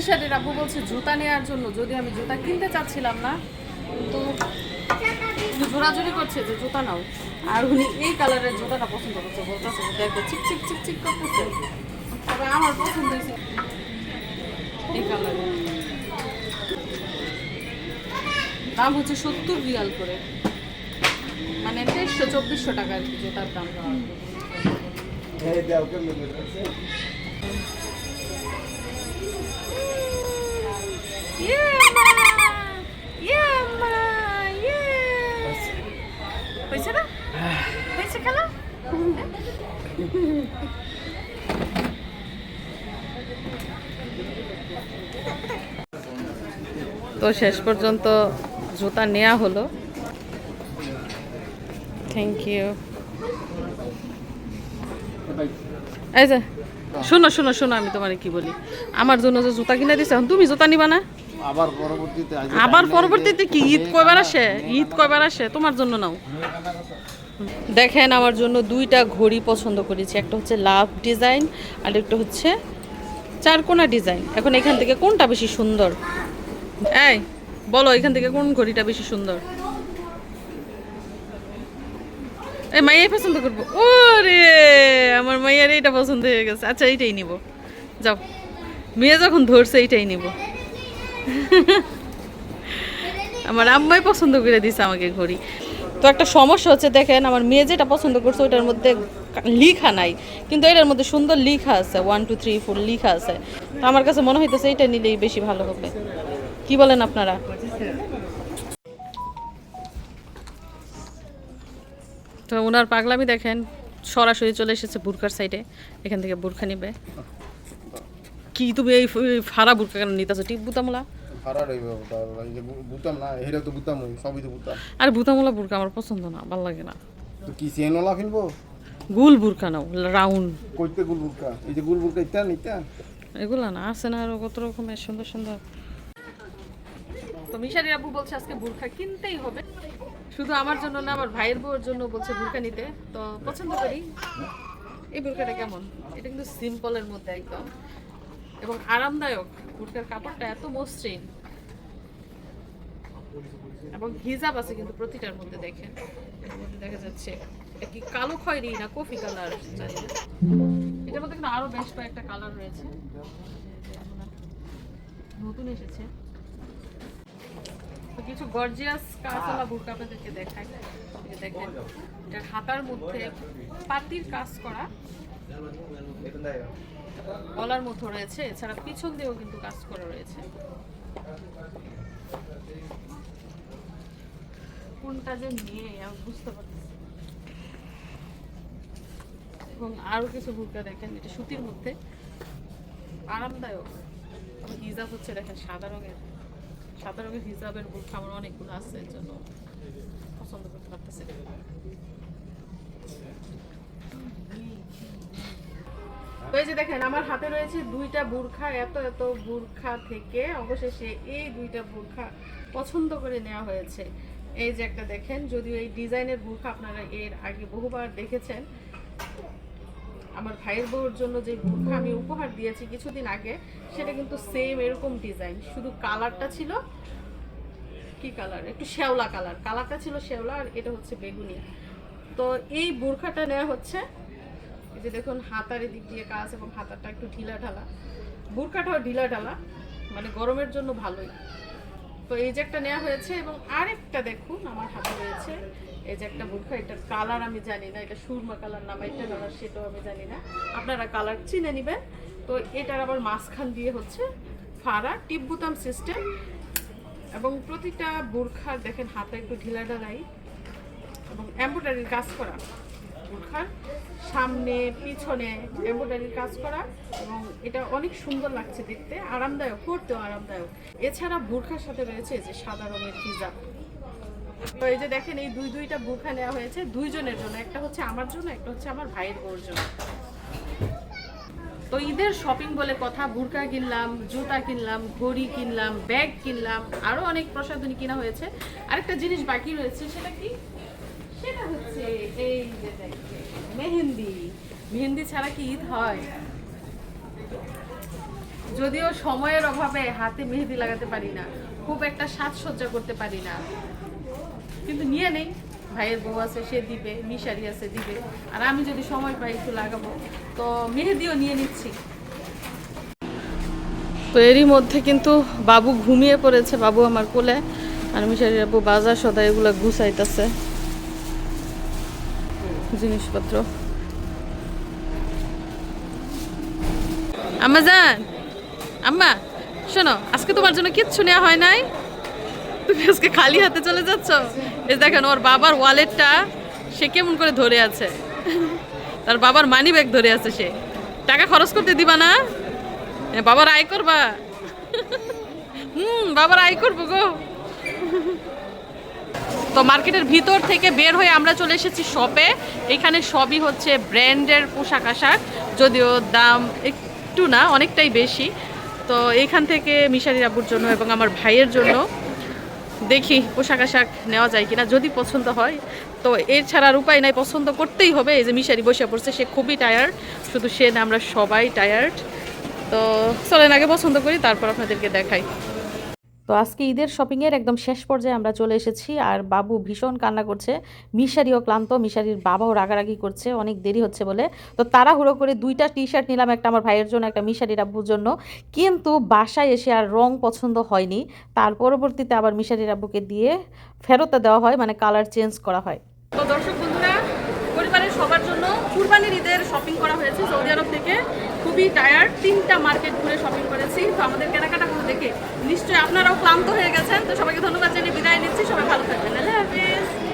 মিশাদের আব্বু বলছে, জুতা নেওয়ার জন্য যদি আমি জুতা কিনতে চাচ্ছিলাম না, তো জোরাজুরি করছে যে জুতা নাও। আর উনি এই কালারের জুতাটা পছন্দ করছে, বলতেছে, দেখো, চিক চিক চিক চিক করতেছে। তবে আমার পছন্দ হয়েছে। এই কালারের দাম হচ্ছে সত্তর রিয়াল করে। মানে দেড়শো, চব্বিশশো টাকা আর কি জুতার দাম হয়েছে না তো শেষ পর্যন্ত জুতা নেওয়া হলো। থ্যাংক ইউ এই যে শোনো শোনো শোনো আমি তোমার কি বলি? আমার জন্য যে জুতা কিনে দিছে তুমি জুতা নিবা না? আবার পরবর্তীতে আবার পরবর্তীতে কি? ঈদ কয়বার আসে? ঈদ কয়বার আসে? তোমার জন্য নাও। দেখেন আমার জন্য দুইটা ঘড়ি পছন্দ করেছি। একটা হচ্ছে লাভ ডিজাইন আর একটা হচ্ছে চারকোনা ডিজাইন। এখন এখান থেকে কোনটা বেশি সুন্দর? এই, বলো এখান থেকে কোন ঘড়িটা বেশি সুন্দর? এই মাইয়াই পছন্দ করব। ওরে, আমার মাইয়ার এইটা পছন্দ হয়ে গেছে। আচ্ছা এইটাই নিব। যাও। মেয়ে যখন ধরছে, এইটাই নিব। আমার আম্মাই পছন্দ করে দিছে আমাকে ঘড়ি। তো একটা সমস্যা হচ্ছে, দেখেন আমার মেয়ে যেটা পছন্দ করছে ওইটার মধ্যে লিখা নাই, কিন্তু এটার মধ্যে সুন্দর লিখা আছে ওয়ান টু থ্রি ফোর লিখা আছে। তো আমার কাছে মনে হইতেছে এটা নিলেই বেশি ভালো হবে। কি বলেন আপনারা? তো ওনার পাগলামি দেখেন, সরাসরি চলে এসেছে বুরকার সাইডে এখান থেকে বুরখা নিবে। কি তুমি এই ফাড়া বুরকা কেন নিতেছো? টিপ বুতামলা ভাড়া রইব এই যে বুতাম না হেরে তো বুতাম ওই সবই তো বুতাম। আর বুতামলা বুরকা আমার পছন্দ না ভালো লাগে না। তো কি চেনওয়ালা কিনবো গুল বুরকা নাও রাউন্ড। কইতে গুল বুরকা এই যে গুল বুরকা ইত্যান ইত্যান? এগুলা না আছে না আরও কত রকমের সুন্দর সুন্দর। তো মিশারি আব্বু বলছে আজকে বুরখা কিনতেই হবে। শুধু আমার জন্য না আমার ভাইয়ের বউয়ের জন্য বলছে বুরখা নিতে। তো পছন্দ করি। এই বুরখাটা কেমন? এটা কিন্তু সিম্পলের মধ্যে একদম। এবং আরামদায়ক। বুরখার কাপড়টা এত মসৃণ। এবং হিজাব আছে কিন্তু প্রতিটার মধ্যে দেখেন। দেখা যাচ্ছে কি কালো খয়েরি না কফি কালার? এটার মধ্যে কিন্তু আরও বেশ কয়েকটা কালার রয়েছে। নতুন এসেছে। কিছু গর্জিয়াস কাঁচলা বুরকা আপনাদেরকে এই দেখেন এটার হাতার মধ্যে পাতির কাজ করা। গলার মতো রয়েছে। এছাড়া পিছন দিয়েও কিন্তু কাজ করা রয়েছে। কোনটা যে নিয়ে, আমি বুঝতে পারতেছি এবং আরও কিছু বুরকা দেখেন এটা সুতির মধ্যে। আরামদায়ক। হিজাব হচ্ছে, দেখেন, সাদা রঙের। সাদা রঙের হিজাবের বুরকা আমার অনেকগুলো আছে, এর জন্য পছন্দ করতে পারতেছি এই যে দেখেন, আমার হাতে রয়েছে দুইটা বুরখা। এত এত বুরখা থেকে অবশেষে এই দুইটা বুরখা পছন্দ করে নেওয়া হয়েছে। এই যে একটা দেখেন, যদিও এই ডিজাইনের বুরখা আপনারা এর আগে বহুবার দেখেছেন। আমার ভাইয়ের বউর জন্য যে বুরখা আমি উপহার দিয়েছি কিছুদিন আগে, সেটা কিন্তু সেম এরকম ডিজাইন শুধু কালারটা ছিল, কি কালার একটু শ্যাওলা কালার কালারটা ছিল শ্যাওলা আর এটা হচ্ছে বেগুনি। তো এই বুরখাটা নেওয়া হচ্ছে এই যে দেখুন, হাতার দিক দিয়ে কাজ এবং হাতারটা একটু ঢিলা ঢালা বুরকাটাও ঢিলা ঢালা মানে গরমের জন্য ভালোই। তো এই যে একটা নেওয়া হয়েছে এবং আরেকটা দেখুন, আমার হাতে রয়েছে। এই যে একটা বুরখা এটার কালার আমি জানি না, এটা সুরমা কালার না, বা এটা কালার সেটাও আমি জানি না। আপনারা কালার চিনে নেবেন। তো এটার আবার মাঝখান দিয়ে হচ্ছে ফাড়া টিপ বুতাম সিস্টেম এবং প্রতিটা বুরখার দেখেন, হাতে একটু ঢিলা ঢালাই এবং এমব্রয়ডারির কাজ করা। বুরখার সামনে, পিছনে এমব্রয়ডারির কাজ করা এবং এটা অনেক সুন্দর লাগছে দেখতে। আরামদায়ক পরতেও আরামদায়ক। এছাড়া বুরখার সাথে রয়েছে যে সাদা রঙের হিজাব। এই যে দেখেন, এই দুই দুইটা বুরখা নেওয়া হয়েছে দুইজনের জন্য। একটা হচ্ছে আমার জন্য, একটা হচ্ছে আমার ভাইয়ের বউর জন্য। তো ঈদের শপিং বলে কথা বুরকা কিনলাম, জুতা কিনলাম, ঘড়ি কিনলাম, ব্যাগ কিনলাম, আরও অনেক প্রসাধনী কিনা হয়েছে। আরেকটা জিনিস বাকি রয়েছে, সেটা কি? সেটা হচ্ছে এই মেহেন্দি। মেহেন্দি ছাড়া কি ঈদ হয়? যদিও সময়ের অভাবে হাতে মেহেদি লাগাতে পারি না, খুব একটা সাজসজ্জা করতে পারি না। কিন্তু নিয়ে নেই। ভাইয়ের বউ আছে, সে দিবে, মিশারি আছে, দিবে। আর আমি যদি সময় পাই একটু লাগাবো, তো মেহেদিও নিয়ে নিচ্ছি। তো এরই মধ্যে কিন্তু বাবু ঘুমিয়ে পড়েছে, বাবু আমার কোলে। আর মিশারি বাবু বাজার সদা এগুলো গুছাইতেছে। জিনিসপত্র। আম্মা যান আম্মা শোনো আজকে তোমার জন্য কিচ্ছু নেওয়া হয় নাই। তুমি আজকে খালি হাতে চলে যাচ্ছ। এই দেখেন ওর বাবার ওয়ালেটটা সে কেমন করে ধরে আছে। তার বাবার মানি ব্যাগ ধরে আছে সে। টাকা খরচ করতে দিবা না? এ, বাবার আয় করবা। হুম বাবার আয় করব গো। তো মার্কেটের ভিতর থেকে বের হয়ে আমরা চলে এসেছি শপে। এখানে সবই হচ্ছে ব্র্যান্ডের পোশাক আশাক, যদিও দাম একটু না, অনেকটাই বেশি। তো এইখান থেকে মিশারি আব্বুর জন্য এবং আমার ভাইয়ের জন্য দেখি পোশাক আশাক নেওয়া যায় কিনা, যদি পছন্দ হয়। তো এর ছাড়া আর উপায় নাই, পছন্দ করতেই হবে। এই যে মিশারি বসে পড়ছে, সে খুবই টায়ার্ড শুধু সে না, আমরা সবাই টায়ার্ড তো চলেন আগে পছন্দ করি, তারপর আপনাদেরকে দেখাই। তো আজকে ঈদের শপিংয়ের একদম শেষ পর্যায়ে আমরা চলে এসেছি আর বাবু ভীষণ কান্না করছে। মিশারিও ক্লান্ত, মিশারির বাবাও রাগারাগি করছে, অনেক দেরি হচ্ছে বলে। তো তাড়াহুড়ো করে দুইটা টি শার্ট নিলাম একটা আমার ভাইয়ের জন্য, একটা মিশারির আব্বুর জন্য। কিন্তু বাসায় এসে আর রং পছন্দ হয়নি। তার পরবর্তীতে আবার মিশারির আব্বুকে দিয়ে ফেরত দেওয়া হয় মানে কালার চেঞ্জ করা হয়। তো দর্শক বন্ধুরা, পরিবারের সবার জন্য কুরবানির ঈদের শপিং করা হয়েছে সৌদি আরব থেকে। খুবই টায়ার্ড তিনটা মার্কেট ঘুরে শপিং করেছি। তো আমাদের কেনাকাটাগুলো দেখে নিশ্চয়ই আপনারাও ক্লান্ত হয়ে গেছেন। তো সবাইকে ধন্যবাদ জানিয়ে বিদায় নিচ্ছি। সবাই ভালো থাকবেন। আল্লাহ হাফিজ।